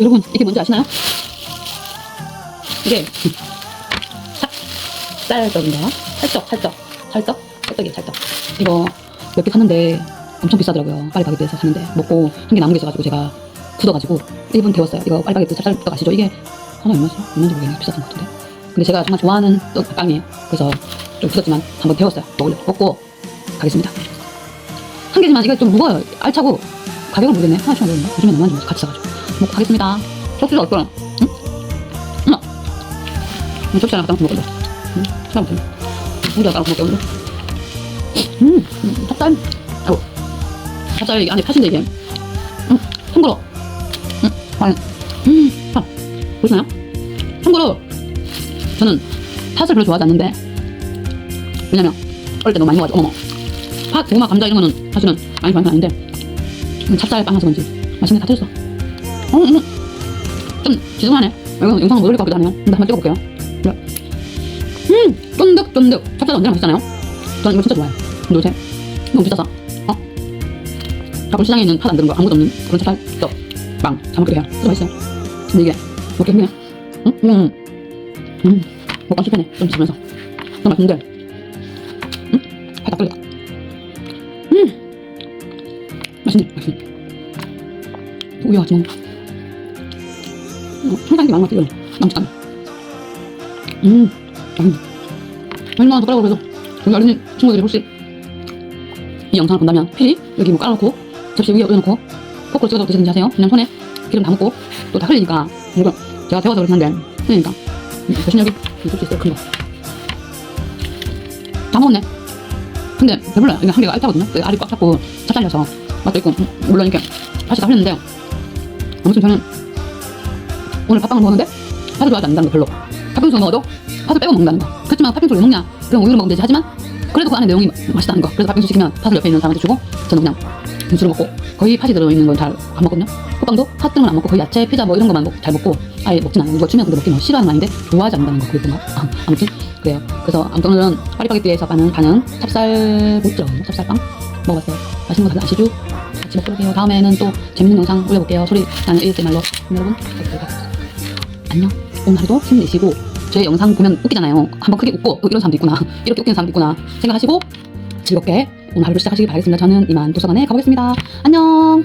여러분 이게 뭔지 아시나요? 이게 쌀떡인가? 살떡 살떡 살떡 살떡이에요 살떡 이거 몇 개 샀는데 엄청 비싸더라고요. 파리바게뜨에서 샀는데 먹고 한 개 남은 게 있어가지고 제가 굳어가지고 1분 데웠어요. 이거 파리바게뜨 찹쌀떡 아시죠? 이게 하나 얼마지? 얼마인지 모르겠네. 비쌌던 것 같은데. 근데 제가 정말 좋아하는 떡 빵이에요. 그래서 좀 굳었지만 한번 데웠어요. 먹으려 먹고 가겠습니다. 한 개지만 이거 좀 무거워요. 알차고 가격을 모르겠네. 하나씩 모르겠네. 요즘에 너무 좀 같이 사가지고. 먹고 가겠습니다. 접시가 어떠나? 응? 응? 응, 접시 하나 갖다 먹을래. 응? 시간 못해 혼자 따로 먹게 오늘 음, 음 찹쌀. 아우 찹쌀 이게 안에 팥인데 이게. 음, 참고로. 음, 과연. 음, 팥 보시나요? 참고로. 저는 팥을 별로 좋아하지 않는데. 왜냐면 어릴 때 너무 많이 먹어가지고. 어머. 팥, 고구마, 감자 이런 거는 사실은 많이 좋아하는 건 아닌데. 음, 찹쌀 빵 해서 그런지 맛있네 다 틀렸어. 어, 음, 좀 지중하네. 이거 영상 못 올릴 것 같기도 하네요. 근데 한번 찍어볼게요. 네. 음 쫀득쫀득. 찹쌀 언제나 맛있잖아요. 전 이거 진짜 좋아해요. 근데 요새 너무 비싸서. 어? 가끔 시장에 있는 팥 안 들은 거 아무것도 없는 그런 찹쌀 떡 빵잘 먹기도 해요. 진짜 맛있어요. 근데 이게 먹기 힘드네. 응? 음, 음. 먹방 실패네. 좀 비싸면서. 너무 맛있는데. 음? 살짝 끓여 맛있네 맛있네 우유와 같이 먹는 어, 이게 많은 것 같아요 남짓한 음 맛있네 얼마나 더 깔라고 그래도 여기 어린이 친구들이 혹시 이 영상을 본다면 필히 여기 뭐 깔아놓고 접시 위에 올려놓고 포크로 찍어서 드시든지 하세요. 그냥 손에 기름 다 묻고 또 다 흘리니까 이거 제가 데워서 그렇긴 한데 흘리니까. 음, 대신 여기 수 있어요. 큰 거. 다 먹었네. 근데 배불러요. 이게 한 개가 알타거든요. 그 알이 꽉 잡고 차 잘려서 맛도 있고 음, 물론 이렇게 다시 다 흘렸는데 아무튼 저는 오늘 팥빵을 먹었는데 팥을 좋아하지 않는다는 거 별로. 팥빙수 먹어도 팥을 빼고 먹는다는 거. 그렇지만 팥빙수를 왜 먹냐? 그럼 우유로 먹으면 되지. 하지만 그래도 그 안에 내용이 맛있다는 거. 그래서 팥빙수 시키면 팥을 옆에 있는 사람한테 주고 저는 그냥 빙수를 먹고 거의 팥이 들어있는 건 잘 안 먹거든요. 호빵도 팥 등을 안 먹고 거의 야채, 피자 뭐 이런 것만 먹, 잘 먹고 아예 먹진 않아요. 이거 주면 근데 먹기 뭐 싫어하는 거 아닌데 좋아하지 않는다는 거 그랬던가 아, 아무튼 그래요. 그래서 아무튼 오늘은 파리바게뜨에서 파는 파는 찹쌀 뭐있더라고요. 찹쌀빵 먹어봤어요. 맛있는 거 다들 아시죠? 해요 다음에는 또 재밌는 영상 올려볼게요. 소리 나는 이렇게 말로. 여러분 안녕. 오늘 하루도 힘내시고 제 영상 보면 웃기잖아요. 한번 크게 웃고 어, 이런 사람도 있구나. 이렇게 웃기는 사람도 있구나. 생각하시고 즐겁게 오늘 하루를 시작하시길 바라겠습니다. 저는 이만 도서관에 가보겠습니다. 안녕